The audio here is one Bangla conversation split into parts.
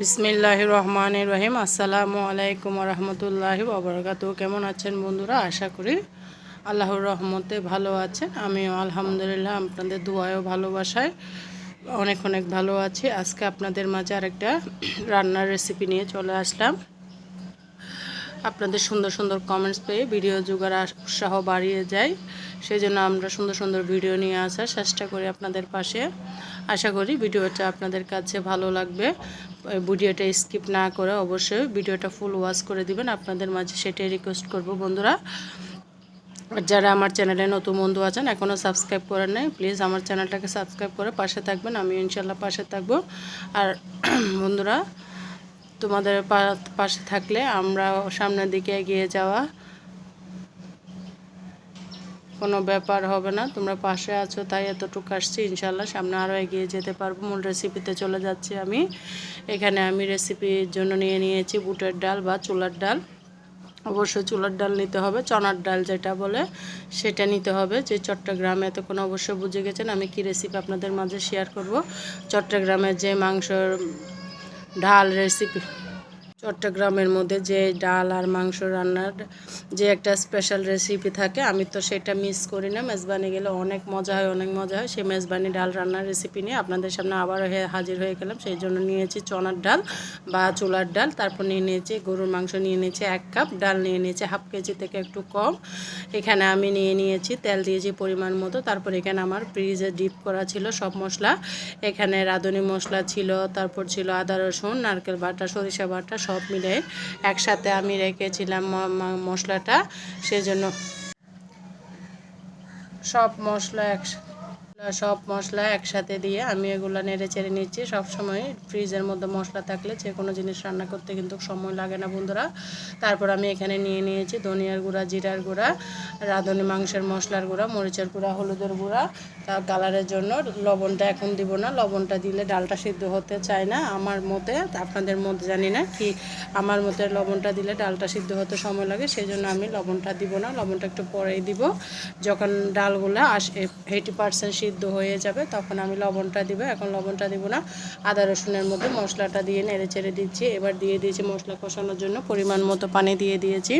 বিসমিল্লাহ রহমান রহিম আসসালামু আলাইকুম রহমতুল্লাহ অবরকাত কেমন আছেন বন্ধুরা? আশা করি আল্লাহর রহমতে ভালো আছেন। আমিও আলহামদুলিল্লাহ আপনাদের দোয়ায়ও ভালোবাসায় অনেক অনেক ভালো আছি। আজকে আপনাদের মাঝে আরেকটা রান্নার রেসিপি নিয়ে চলে আসলাম। আপনাদের সুন্দর সুন্দর কমেন্টস পেয়ে ভিডিও জোগাড় উৎসাহ বাড়িয়ে যায়। সেই জন্য আমরা সুন্দর সুন্দর ভিডিও নিয়ে আসার চেষ্টা করি আপনাদের পাশে। আশা করি ভিডিওটা আপনাদের কাছে ভালো লাগবে। ভিডিওটা স্কিপ না করে অবশ্যই ভিডিওটা ফুল ওয়াচ করে দিবেন। আপনাদের মাঝে সেটাই রিকোয়েস্ট করব বন্ধুরা। যারা আমার চ্যানেলে নতুন বন্ধু আছেন এখনও সাবস্ক্রাইব করেন নাই প্লিজ আমার চ্যানেলটাকে সাবস্ক্রাইব করে পাশে থাকবেন। আমি ইনশাল্লাহ পাশে থাকব। আর বন্ধুরা তোমাদের পাশে থাকলে আমরা সামনের দিকে এগিয়ে যাওয়া কোনো ব্যাপার হবে না। তোমরা পাশে আছো, তাই এতটুকু আসছি। ইনশাল্লাহ সামনে আরও এগিয়ে যেতে পারব। মূল রেসিপিতে চলে যাচ্ছি আমি। এখানে আমি রেসিপির জন্য নিয়ে নিয়েছি বুটের ডাল বা চুলার ডাল। অবশ্যই চুলার ডাল নিতে হবে। চনার ডাল যেটা বলে, সেটা নিতে হবে। যে চট্টগ্রামে এতক্ষণ অবশ্যই বুঝে গেছেন আমি কি রেসিপি আপনাদের মাঝে শেয়ার করব। চট্টগ্রামের যে মাংসর ঢাল রেসিপি চট্টগ্রামের মধ্যে যে ডাল আর মাংস রান্নার যে একটা স্পেশাল রেসিপি থাকে, আমি তো সেটা মিস করি না। মেজবানি গেলে অনেক মজা হয়, অনেক মজা হয়। সেই মেজবানি ডাল রান্নার রেসিপি নিয়ে আপনাদের সামনে আবার হাজির হয়ে গেলাম। সেই জন্য নিয়েছি চনার ডাল বা চুলার ডাল। তারপর নিয়ে নিয়েছি গরুর মাংস, নিয়ে নিয়েছি এক কাপ ডাল নিয়ে নিয়েছি হাফ কেজি থেকে একটু কম। এখানে আমি নিয়ে নিয়েছি তেল দিয়েছি পরিমাণ মতো। তারপর এখানে আমার ফ্রিজে ডিপ করা ছিল সব মশলা। এখানে রাঁধুনি মশলা ছিল, তারপর ছিল আদা রসুন, নারকেল বাটা, সরিষা বাটা, সব মিলে একসাথে আমি রেখেছিলাম মশলাটা সেজন্য সব মশলা একসাথে সব মশলা একসাথে দিয়ে আমি এগুলো নেড়ে চেড়ে নিচ্ছি। সবসময় ফ্রিজের মধ্যে মশলা থাকলে যে কোনো জিনিস রান্না করতে কিন্তু সময় লাগে না বন্ধুরা। তারপর আমি এখানে নিয়ে নিয়েছি ধনিয়ার গুঁড়া, জিরার গুঁড়া, রাঁধুনি মাংসের মশলার গুঁড়া, মরিচের গুঁড়া, হলুদের গুঁড়া। তার কালারের জন্য লবণটা এখন দিব না। লবণটা দিলে ডালটা সিদ্ধ হতে চায় না আমার মতে। আপনাদের মধ্যে জানি না কি আমার মতে লবণটা দিলে ডালটা সিদ্ধ হতে সময় লাগে সেই জন্য আমি লবণটা দিব না। লবণটা একটু পরেই দিব। যখন ডালগুলো আস এইটি পার্সেন্ট সিদ্ধ হয়ে যাবে, তখন আমি লবণটা দিব। এখন লবণটা দিব না। আদা রসুনের মধ্যে মশলাটা দিয়ে নেড়ে চেড়ে দিচ্ছি। এবার দিয়ে দিয়েছি মশলা কষানোর জন্য পরিমাণ মতো পানি দিয়ে দিয়েছি।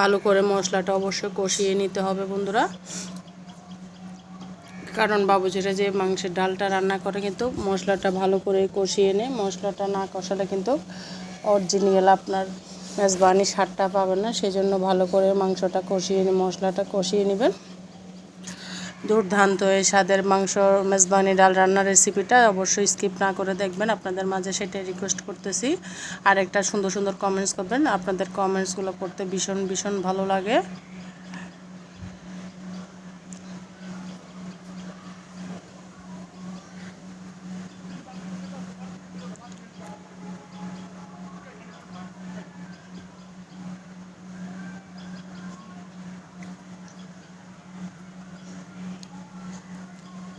ভালো করে মশলাটা অবশ্যই কষিয়ে নিতে হবে বন্ধুরা। কারণ বাবুজিরা যে মাংসের ডালটা রান্না করে কিন্তু মশলাটা ভালো করে কষিয়ে নেয়। মশলাটা না কষালে কিন্তু অরিজিনাল আপনার মেজবানি স্বাদটা পাবেন না। সেই জন্য ভালো করে মাংসটা কষিয়ে মশলাটা কষিয়ে নেবেন। দুর্দান্ত এই স্বাদের মাংস, মেজবানি, ডাল রান্নার রেসিপিটা অবশ্যই স্কিপ না করে দেখবেন। আপনাদের মাঝে সেটাই রিকোয়েস্ট করতেছি। আর একটা সুন্দর সুন্দর কমেন্টস করবেন। আপনাদের কমেন্টসগুলো পড়তে ভীষণ ভীষণ ভালো লাগে।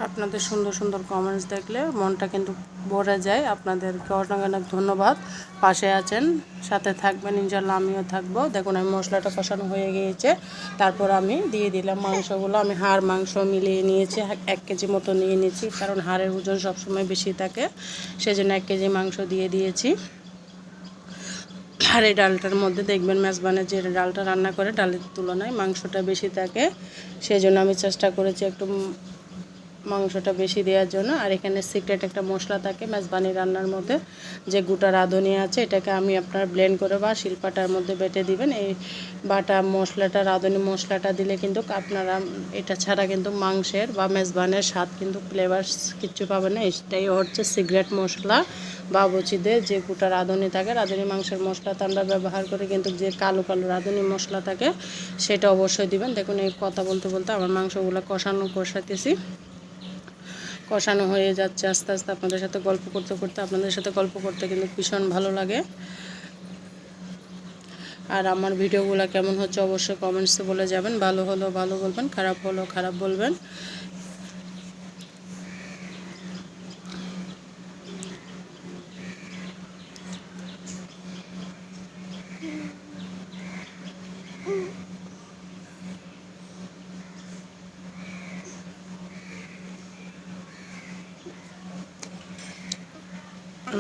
আপনাদের সুন্দর সুন্দর কমেন্টস দেখলে মনটা কিন্তু ভরে যায়। আপনাদেরকে অনেক অনেক ধন্যবাদ। পাশে আছেন, সাথে থাকবেন ইনশাল্লাহ আমিও থাকব। দেখুন, আমি মশলাটা কষানো হয়ে গিয়েছে। তারপর আমি দিয়ে দিলাম মাংসগুলো। আমি হাড়, মাংস মিলিয়ে নিয়েছি এক কেজি মতো নিয়ে নিয়েছি, কারণ হাড়ের ওজন সবসময় বেশি থাকে। সেজন্য এক কেজি মাংস দিয়ে দিয়েছি। আর এই ডালটার মধ্যে দেখবেন মেজবানের যে ডালটা রান্না করে, ডালের তুলনায় মাংসটা বেশি থাকে। সেই জন্য আমি চেষ্টা করেছি একটু মাংসটা বেশি দেওয়ার জন্য। আর এখানে সিক্রেট একটা মশলা থাকে মেজবানি রান্নার মধ্যে। যে গোটা রাঁধুনি আছে, এটাকে আমি আপনার ব্লেন্ড করে বা শিল্পাটার মধ্যে বেটে দিবেন। এই বাটা মশলাটা, রাঁধুনি মশলাটা দিলে কিন্তু আপনারা, এটা ছাড়া কিন্তু মাংসের বা মেজবানের স্বাদ কিন্তু ফ্লেভার কিচ্ছু পাবে না। এটাই হচ্ছে সিক্রেট মশলা। বা বাবুচিদের যে গোটা রাঁধুনি থাকে, রাঁধুনি মাংসের মশলাতে আমরা ব্যবহার করি কিন্তু যে কালো কালো রাঁধুনি মশলা থাকে, সেটা অবশ্যই দিবেন। দেখুন, এই কথা বলতে বলতে আমার মাংসগুলো কষানো কষাতেছি কষানো হয়ে যাচ্ছে আস্তে আস্তে আপনাদের সাথে গল্প করতে করতে, আপনাদের সাথে গল্প করতে কিন্তু ভীষণ ভালো লাগে। আর আমার ভিডিওগুলো কেমন হচ্ছে অবশ্যই কমেন্টসে বলে যাবেন, ভালো হলো, ভালো বলবেন, খারাপ হলো, খারাপ বলবেন।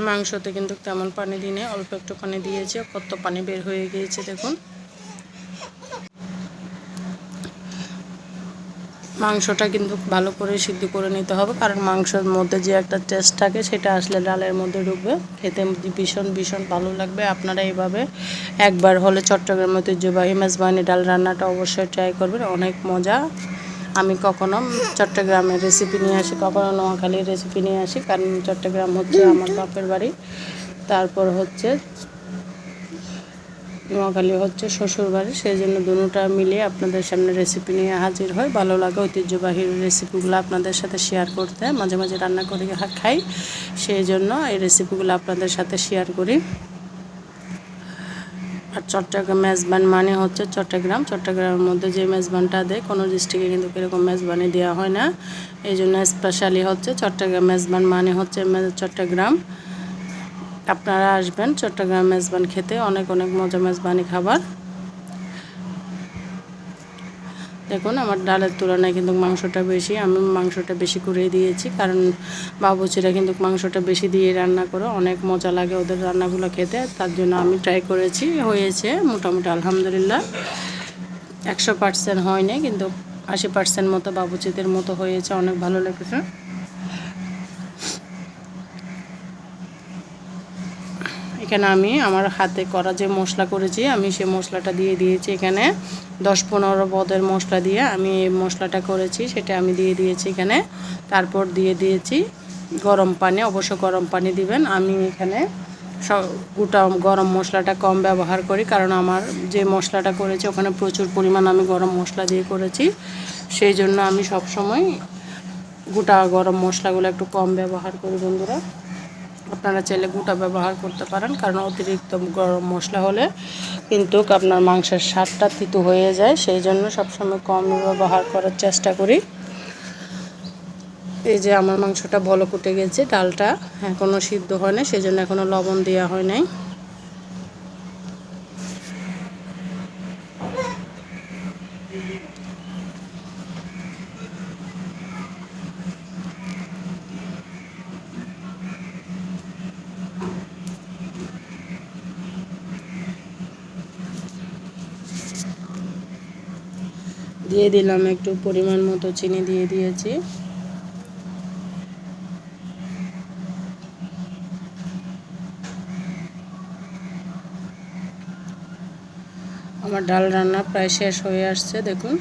মাংসতে কিন্তু তেমন পানি দিই দিনে অল্প একটু পানি দিয়েছে, কত পানি বের হয়ে গিয়েছে দেখুন। মাংসটা কিন্তু ভালো করে সিদ্ধ করে নিতে হবে, কারণ মাংসের মধ্যে যে একটা টেস্ট থাকে সেটা আসলে ডালের মধ্যে ঢুকবে। খেতে ভীষণ ভীষণ ভালো লাগবে। আপনারা এইভাবে একবার হলে চট্টগ্রাম ঐতিহ্যবাহী মেজবানি ডাল রান্নাটা অবশ্যই ট্রাই করবেন, অনেক মজা। আমি কখনো চট্টগ্রামের রেসিপি নিয়ে আসি কখনো নোয়াখালীর রেসিপি নিয়ে আসি কারণ চট্টগ্রাম হচ্ছে আমার বাপের বাড়ি। তারপর হচ্ছে নোয়াখালী হচ্ছে শ্বশুরবাড়ি সেই জন্য দুটা মিলিয়ে আপনাদের সামনে রেসিপি নিয়ে হাজির হয় ভালো লাগে ঐতিহ্যবাহী রেসিপিগুলো আপনাদের সাথে শেয়ার করতে মাঝে মাঝে রান্না করে খাই। সেই জন্য এই রেসিপিগুলো আপনাদের সাথে শেয়ার করি। চট্টগ্রাম মেজবান মানে হচ্ছে চট্টগ্রাম। চট্টগ্রামের মধ্যে যে মেজবানটা দেয়, কোনো ডিস্ট্রিক্টে কিন্তু এরকম মেজবানি দেওয়া হয় না। এই জন্য স্পেশালি হচ্ছে চট্টগ্রাম মেজবান মানে হচ্ছে চট্টগ্রাম। আপনারা আসবেন চট্টগ্রাম মেজবান খেতে, অনেক অনেক মজা মেজবানি খাবার। দেখুন, আমার ডালের তুলনায় কিন্তু মাংসটা বেশি। আমি মাংসটা বেশি করে দিয়েছি, কারণ বাবুচিরা কিন্তু মাংসটা বেশি দিয়ে রান্না করে, অনেক মজা লাগে ওদের রান্নাগুলো খেতে। তার জন্য আমি ট্রাই করেছি, হয়েছে মোটামুটি, আলহামদুলিল্লাহ। একশো পার্সেন্ট হয়নি, কিন্তু আশি পার্সেন্ট মতো বাবুচিদের মতো হয়েছে, অনেক ভালো লেগেছে। এখানে আমি আমার হাতে করা যে মশলা করেছি, আমি সে মশলাটা দিয়ে দিয়েছি এখানে। দশ পনেরো পদের মশলা দিয়ে আমি এই মশলাটা করেছি, সেটা আমি দিয়ে দিয়েছি এখানে। তারপর দিয়ে দিয়েছি গরম পানি, অবশ্য গরম পানি দিবেন। আমি এখানে সব গোটা গরম মশলাটা কম ব্যবহার করি, কারণ আমার যে মশলাটা করেছি, ওখানে প্রচুর পরিমাণ আমি গরম মশলা দিয়ে করেছি। সেই জন্য আমি সব সময় গোটা গরম মশলাগুলো একটু কম ব্যবহার করি বন্ধুরা। আপনারা চাইলে গুঁটা ব্যবহার করতে পারেন, কারণ অতিরিক্ত গরম মশলা হলে কিন্তু আপনার মাংসের স্বাদটা তিতু হয়ে যায়। সেই জন্য সবসময় কম ব্যবহার করার চেষ্টা করি। এই যে আমার মাংসটা ভালো কুটে গেছে, ডালটা এখনও সিদ্ধ হয় না সেই জন্য এখনও লবণ দেওয়া হয় নাই। দিয়ে দিলাম, একটু পরিমাণ মতো চিনি দিয়ে দিয়েছি। আমার ডাল রান্না প্রায় শেষ হয়ে আসছে, দেখুন।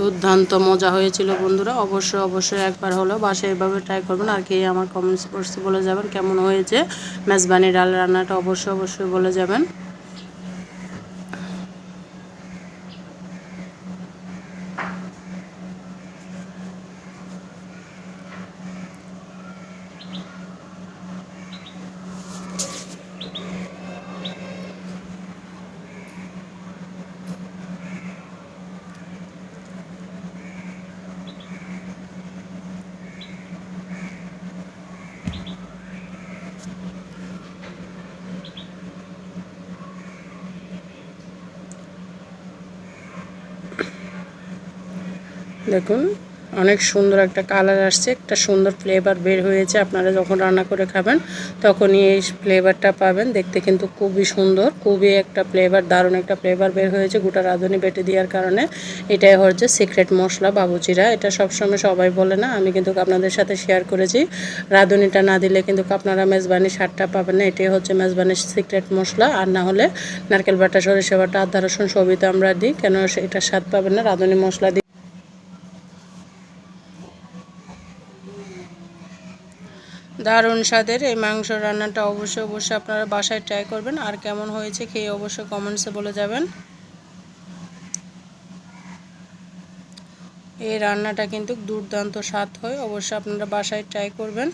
দুর্দান্ত মজা হয়েছিল, বন্ধুরা। অবশ্যই অবশ্যই একবার হলো বাসায় এভাবে ট্রাই করবেন আর কি আমার কমেন্টস বক্সে বলে যাবেন কেমন হয়েছে। মেজবানি ডাল রান্নাটা অবশ্যই অবশ্যই বলে যাবেন। দেখুন অনেক সুন্দর একটা কালার আসছে, একটা সুন্দর ফ্লেভার বের হয়েছে। আপনারা যখন রান্না করে খাবেন, তখনই এই ফ্লেভারটা পাবেন। দেখতে কিন্তু খুবই সুন্দর, খুবই একটা ফ্লেভার দারুণ একটা ফ্লেভার বের হয়েছে গোটা রাঁধুনি বেটে দেওয়ার কারণে। এটাই হচ্ছে সিক্রেট মশলা বাবুচিরা। এটা সবসময় সবাই বলে না, আমি কিন্তু আপনাদের সাথে শেয়ার করেছি। রাঁধুনিটা না দিলে কিন্তু আপনারা মেজবানি স্বাদটা পাবেন না। এটাই হচ্ছে মেজবানির সিক্রেট মশলা। আর না হলে নারকেল বাটা, সরিষা বাটা, আদা, রসুন সবই তো আমরা দিই। কেন এটা স্বাদ পাবেন না, রাঁধুনি মশলা দারুণ স্বাদের এই মাংস রান্নাটা অবশ্যই অবশ্যই আপনারা বাসায় ট্রাই করবেন। আর কেমন হয়েছে খেয়ে অবশ্যই কমেন্টসে বলে যাবেন। এই রান্নাটা কিন্তু দুর্দান্ত স্বাদ হয়, অবশ্যই আপনারা বাসায় ট্রাই করবেন।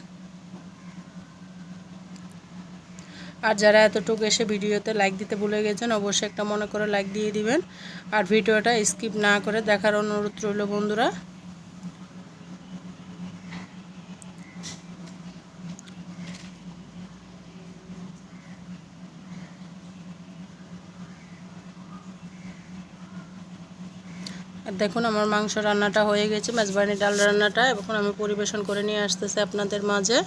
আর যারা এতটুকু এসে ভিডিওতে লাইক দিতে ভুলে গেছেন, অবশ্যই একটা মনে করে লাইক দিয়ে দিবেন। আর ভিডিওটা স্কিপ না করে দেখার অনুরোধ রইল বন্ধুরা। আর দেখুন, আমার মাংস রান্নাটা হয়ে গেছে, মেজবানি ডাল রান্নাটা এখন আমি পরিবেশন করে নিয়ে আসতেছি আপনাদের মাঝে।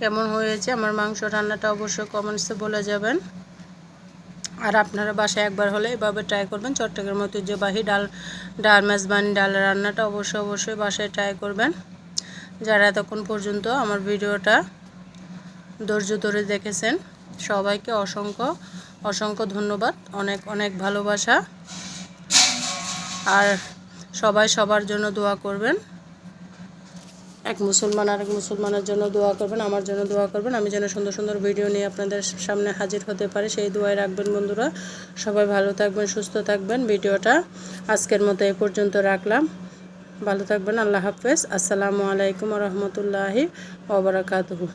কেমন হয়েছে? আমার মাংস রান্নাটা অবশ্যই কমেন্টসে বলে যাবেন। আর আপনারা বাসায় একবার হলে এভাবে ট্রাই করবেন। চট্টগ্রাম ঐতিহ্যবাহী ডাল ডাল মেজবানি ডাল রান্নাটা অবশ্যই অবশ্যই বাসায় ট্রাই করবেন। যারা এতক্ষণ পর্যন্ত আমার ভিডিওটা ধৈর্য ধরে দেখেছেন, সবাইকে অসংখ্য অসংখ্য ধন্যবাদ। অনেক অনেক ভালোবাসা। আর সবাই সবার জন্য দোয়া করবেন। এক মুসলমান আর এক মুসলমানের জন্য দোয়া করবেন, আমার জন্য দোয়া করবেন। আমি যেন সুন্দর সুন্দর ভিডিও নিয়ে আপনাদের সামনে হাজির হতে পারি। সেই দোয়ায় রাখবেন বন্ধুরা। সবাই ভালো থাকবেন, সুস্থ থাকবেন। ভিডিওটা আজকের মতো এ পর্যন্ত রাখলাম। ভালো থাকবেন, আল্লাহ হাফেজ। আসসালামু আলাইকুম রহমতুল্লাহি ওবরাকাতহু